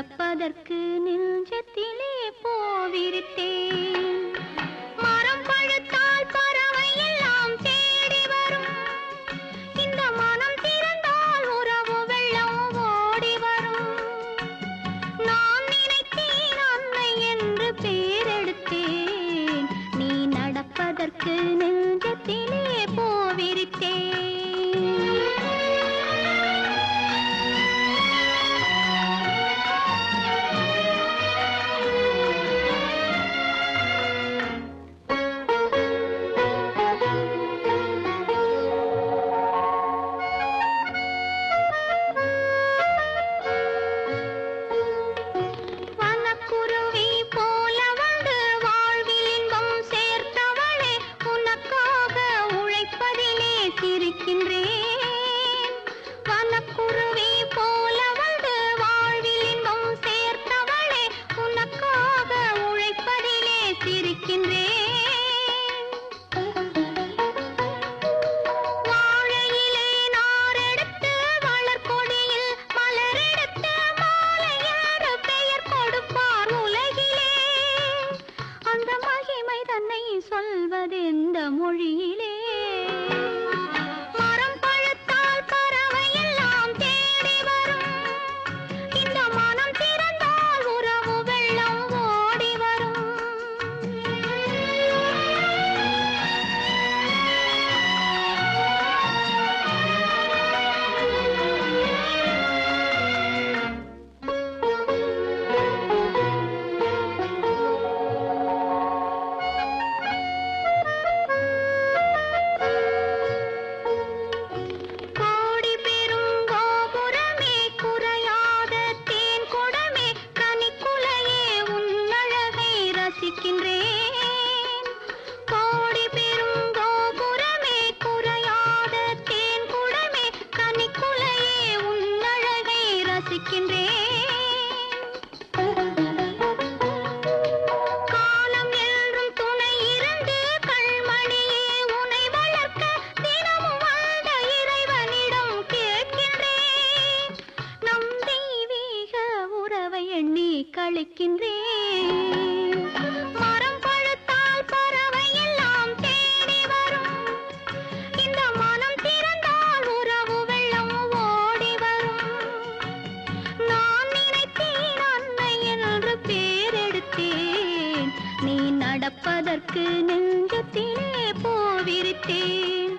நடப்பதற்கு நெஞ்சத்திலே போவிருத்தேன். மரம் பழுத்தால் சொல்வதெந்த மொழியிலே எண்ணி மரம் பழுத்தால் பறவை எல்லாம் தேடி வரும். இந்த மனம் திறந்தால் உறவு வெள்ளம் ஓடி வரும். நான் நினைத்தேன் அன்னை என்று பேரெடுத்தேன். நீ நடப்பதற்கு நெஞ்சத்திலே போவிருத்தேன்.